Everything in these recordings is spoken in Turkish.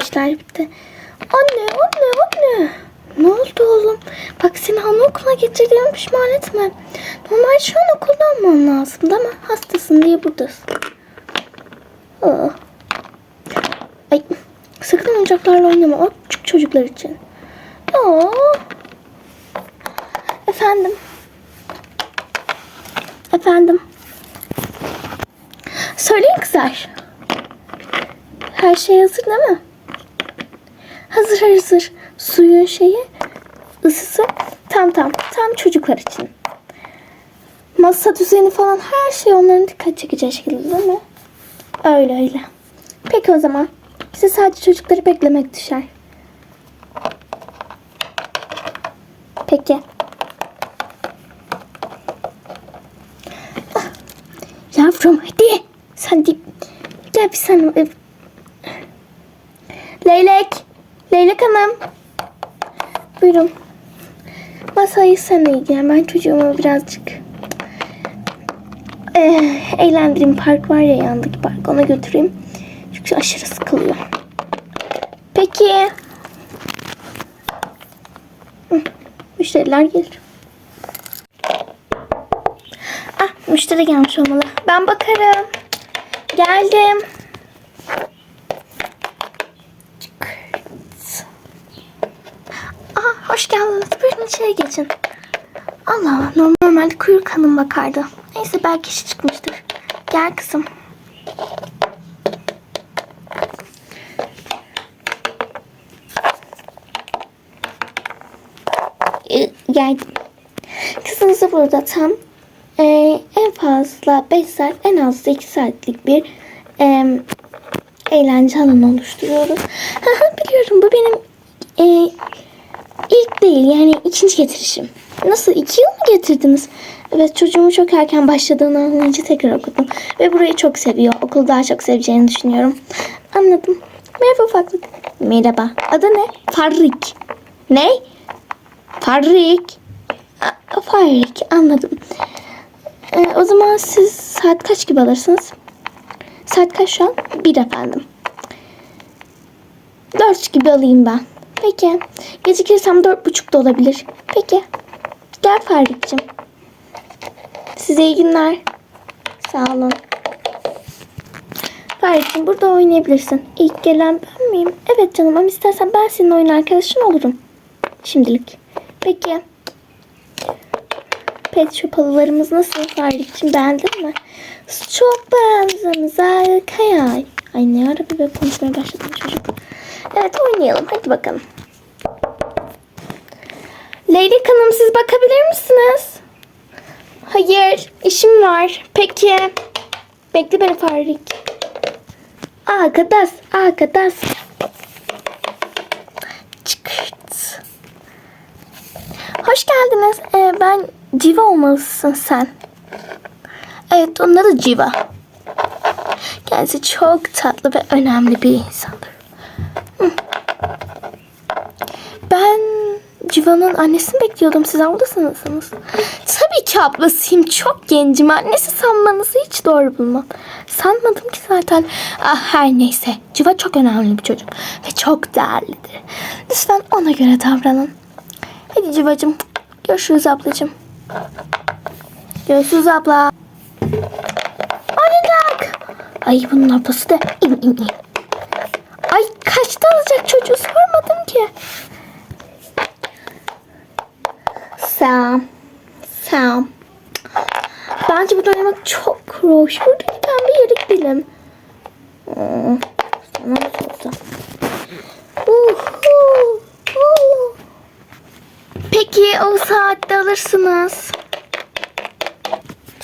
Şu bitti. Anne, anne, anne. Ne oldu oğlum? Bak seni anaokuluna getirdiğimi pişman etme. Normal şu an okulda olman lazımdı ama hastasın diye buradasın. Aa. Ay, sakın oyuncaklarla oynama. O küçük çocuklar için. Aa. Efendim. Efendim. Söyleyin kızlar. Her şey hazır değil mi? Hazır hazır. Suyun şeyi, ısısı tam tam. Tam çocuklar için. Masa düzeni falan her şey onların dikkat çekeceği şekilde değil mi? Öyle öyle. Peki o zaman. Bize sadece çocukları beklemek düşer. Peki. Ah, Yavrum hadi. Sen de gel bir sen. Leylek. Leylek hanım. Buyurun. Masayı sen ilgilen. Ben çocuğumu birazcık eh, eğlendireyim. Park var ya yandaki park. Ona götüreyim. Çünkü aşırı sıkılıyor. Peki. Müşteriler gelir. Ah müşteri gelmiş olmalı. Ben bakarım. Geldim. Aa, hoş geldiniz. Buyurun içeri geçin. Allah normal- kuyruk hanım bakardı. Neyse belki işi çıkmıştır. Gel kızım. Ee, Geldim. Kızınızı burada tam e, en fazla 5 saat en az da 2 saatlik bir e, eğlence alanı oluşturuyoruz. Biliyorum bu benim değil yani ikinci getirişim. Nasıl iki yıl mı getirdiniz? Evet çocuğumu çok erken başladığını anlayınca tekrar okudum. Ve burayı çok seviyor. Okulu daha çok seveceğini düşünüyorum. Anladım. Merhaba ufaklık. Merhaba. Adı ne? Farrik. Ne? Farrik. Aa, Farrik. Anladım. Ee, o zaman siz saat kaç gibi alırsınız? Saat kaç şu an? Bir efendim. Dört gibi alayım ben. Peki. Gecikirsem dört buçuk da olabilir. Peki. Gel Farik'cim. Size iyi günler. Sağ olun. Farik'cim burada oynayabilirsin. İlk gelen ben miyim? Evet canım ama istersen ben senin oyun arkadaşın olurum. Şimdilik. Peki. Pet shop halılarımız nasıl Farik'cim beğendin mi? Çok beğendim. Harika Ay ne ara bir konuşmaya başladım çocuk. Evet oynayalım. Hadi bakalım. Leylek Hanım siz bakabilir misiniz? Hayır, işim var. Peki. Bekle beni Farik. Arkadaş, arkadaş. Çıkırt. Hoş geldiniz. Ee, ben Civa olmalısın sen. Evet, onun adı Civa. Kendisi çok tatlı ve önemli bir insandır. Hı. Ben Civa'nın annesini bekliyordum. Siz ablasınız. Tabii ki ablasıyım. Çok gencim. Annesi sanmanızı hiç doğru bulmam. Sanmadım ki zaten. Ah, her neyse. Civa çok önemli bir çocuk. Ve çok değerlidir. Lütfen ona göre davranın. Hadi Civa'cığım. Görüşürüz ablacığım. Görüşürüz abla. Oyuncak. Ay bunun ablası da in in in. Ay kaçta alacak çocuğu sormadım ki. Sam. Sam. Bence burada oynamak çok hoş. Burada ben bir yere gidelim. Hmm, Sana. Uhu, uhu. Peki o saatte alırsınız.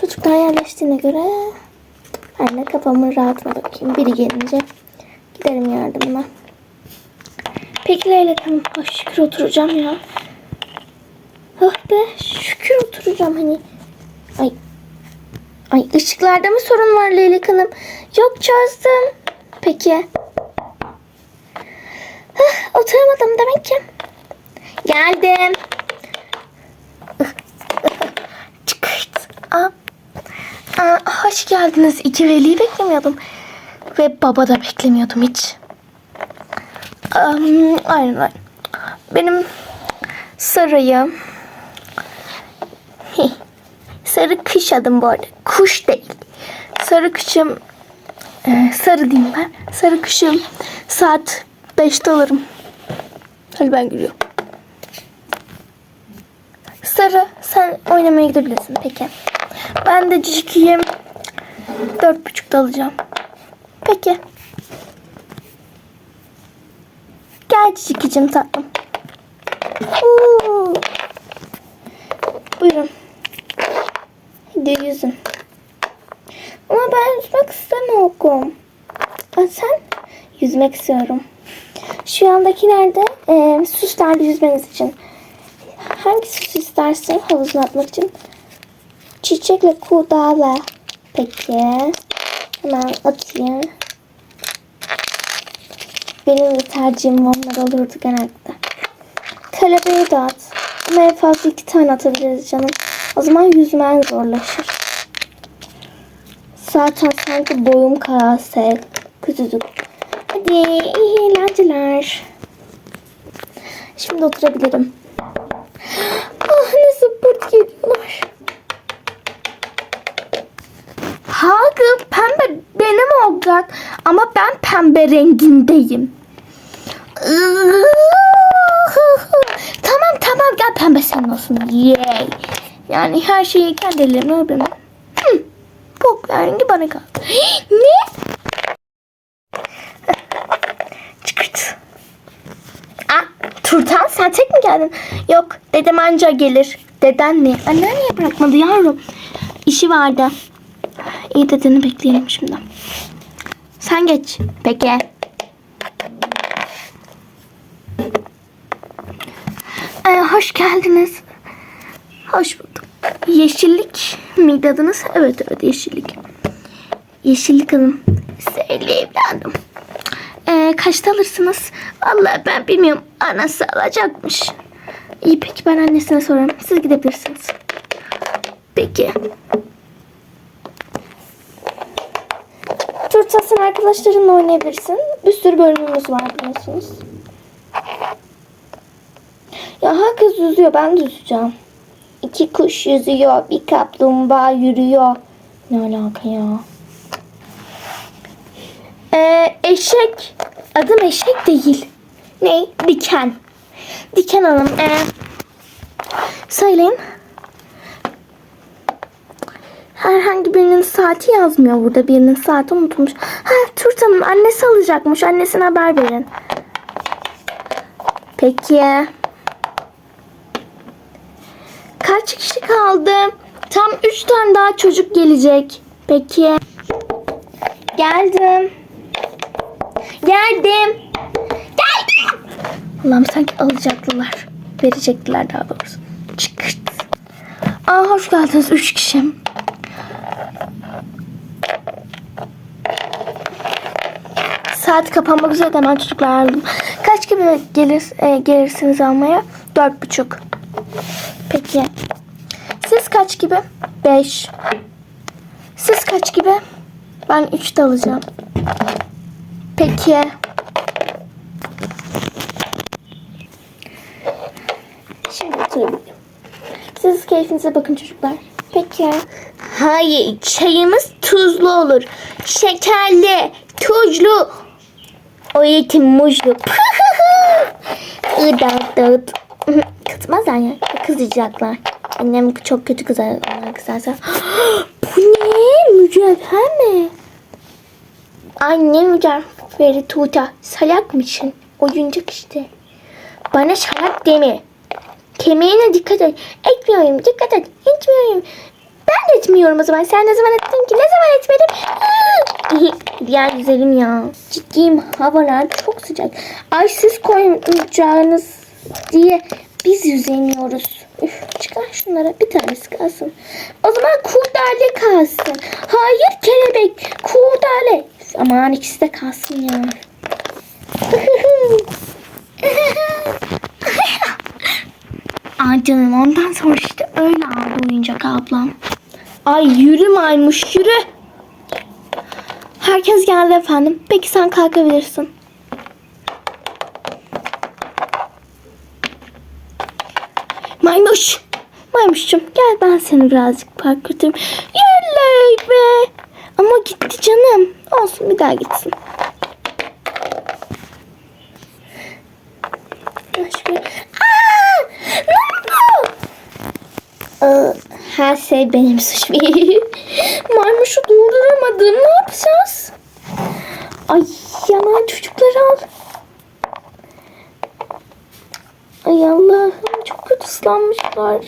Çocuklar yerleştiğine göre ben de kafamın rahatına bakayım. Biri gelince giderim yardımına. Peki Leylek Hanım. Şükür oturacağım ya. Be şükür oturacağım hani. Ay. Ay ışıklarda mı sorun var Leylek Hanım? Yok çözdüm. Peki. Hah, oturamadım demek ki. Geldim. Çıkart. Aa. Hoş geldiniz. İki veliyi beklemiyordum. Ve baba da beklemiyordum hiç. Um, aynen aynen. Benim sarıyı Hih. sarı kış adım bu arada. Kuş değil. Sarı kışım e, sarı diyeyim ben. Sarı kışım saat 5'te alırım. Hadi ben gülüyorum. Sarı sen oynamaya gidebilirsin peki. Ben de Ciki'yi dört buçukta alacağım. Peki. Gel Ciki'cim tatlım. Oo. Buyurun. Hadi yüzün. Ama ben yüzmek istemiyorum. Aa, sen? Yüzmek istiyorum. Şu yandakiler de e, süslerle yüzmeniz için. Hangi süs istersin havuzuna atmak için? Çiçekle kurdala. Peki. Hemen atayım. Benim de tercihim onlar olurdu genellikle. Kelebeği de at. Ama en fazla iki tane atabiliriz canım. O zaman yüzmen zorlaşır. Zaten sanki boyum kase. Küçücük. Hadi iyi eğlenceler. Şimdi oturabilirim. Ah ne zıppırt geliyorlar. Hakkı pembe benim olacak. Ama ben pembe rengindeyim. tamam tamam gel pembe senin olsun. Yay. Yani her şeyi kendi öğrendim. Hı. Bu rengi bana kaldı. ne? Çıkırt. Aa, Turtan sen tek mi geldin? Yok dedem anca gelir. Deden mi? Anne niye bırakmadı yavrum? İşi vardı. İyi dedeni bekleyelim şimdi. Sen geç. Peki. Ee, hoş geldiniz. Hoş bulduk. Yeşillik miydi adınız? Evet evet yeşillik. Yeşillik hanım. Sevgili evladım. Ee, kaçta alırsınız? Vallahi ben bilmiyorum. Anası alacakmış. İyi peki ben annesine sorarım. Siz gidebilirsiniz. Peki. Turtasın arkadaşlarınla oynayabilirsin. Bir sürü bölümümüz var biliyorsunuz. Ya herkes yüzüyor. Ben de yüzeceğim. İki kuş yüzüyor. Bir kaplumbağa yürüyor. Ne alaka ya? Ee, eşek. Adım eşek değil. Ne? Diken. Diken Hanım. Ee, söyleyin. Herhangi birinin saati yazmıyor burada. Birinin saati unutulmuş. Ha, Turtan'ın annesi alacakmış. Annesine haber verin. Peki. Kaç kişi kaldı? Tam üç tane daha çocuk gelecek. Peki. Geldim. Geldim. Geldim. Allah'ım sanki alacaktılar. Verecektiler daha doğrusu. Çıkırt. Aa hoş geldiniz üç kişi. Saat kapanmak üzere hemen çocuklar aldım. Kaç gibi gelir, e, gelirsiniz almaya? Dört buçuk. Peki. Siz kaç gibi? Beş. Siz kaç gibi? Ben üçte alacağım. Peki. Şimdi oturabilirim. Siz keyfinize bakın çocuklar. Peki. Hayır, çayımız tuzlu olur. Şekerli, tuzlu. O yetim muzlu. Idat dıt. Kızmazlar ya. Kızacaklar. Annem çok kötü kızar. Onlar kızarsa. Bu ne? Mücevher mi? Anne mücevheri tuta. Salak mısın? Oyuncak işte. Bana salak deme. Kemiğine dikkat et. Etmiyorum. Dikkat et. Etmiyorum. Ben de etmiyorum o zaman. Sen ne zaman ettin ki? Ne zaman etmedim? Diğer güzelim ya. Ciddiyim. Havalar çok sıcak. Ay siz koyacağınız diye biz yüzemiyoruz. Üf, çıkar şunlara. Bir tanesi kalsın. O zaman kurdale kalsın. Hayır kelebek. Kurdale. Aman ikisi de kalsın ya. Ay canım ondan sonra işte öyle aldı oyuncak ablam. Ay yürü maymuş yürü. Herkes geldi efendim. Peki sen kalkabilirsin. Maymuş. Maymuşçum gel ben seni birazcık park götüreyim. Yürü be. Ama gitti canım. Olsun bir daha gitsin. Aa! Ne oldu? Ee, her şey benim suçum. Maymuşu durduramadım. Ne yapacağız? Ay yanan çocukları al. Ay Allah'ım çok kötü ıslanmışlar.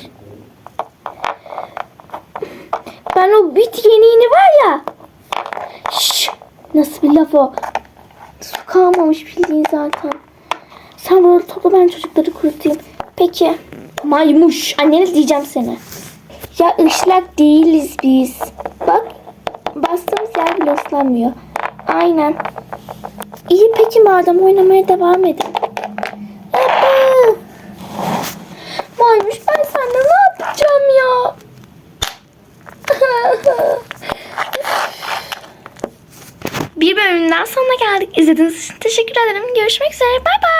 Ben o bit yeniğini var ya. Şş, nasıl bir laf o? Su kalmamış bildiğin zaten. Sen burada topla ben çocukları kurutayım. Peki. Maymuş. Annene diyeceğim seni. Ya ıslak değiliz biz. Bak. Bastığımız yer bile ıslanmıyor. Aynen. İyi peki madem oynamaya devam edin. Yapma. Maymuş ben seninle ne yapacağım ya? İzlediğiniz için teşekkür ederim. Görüşmek üzere. Bay bay.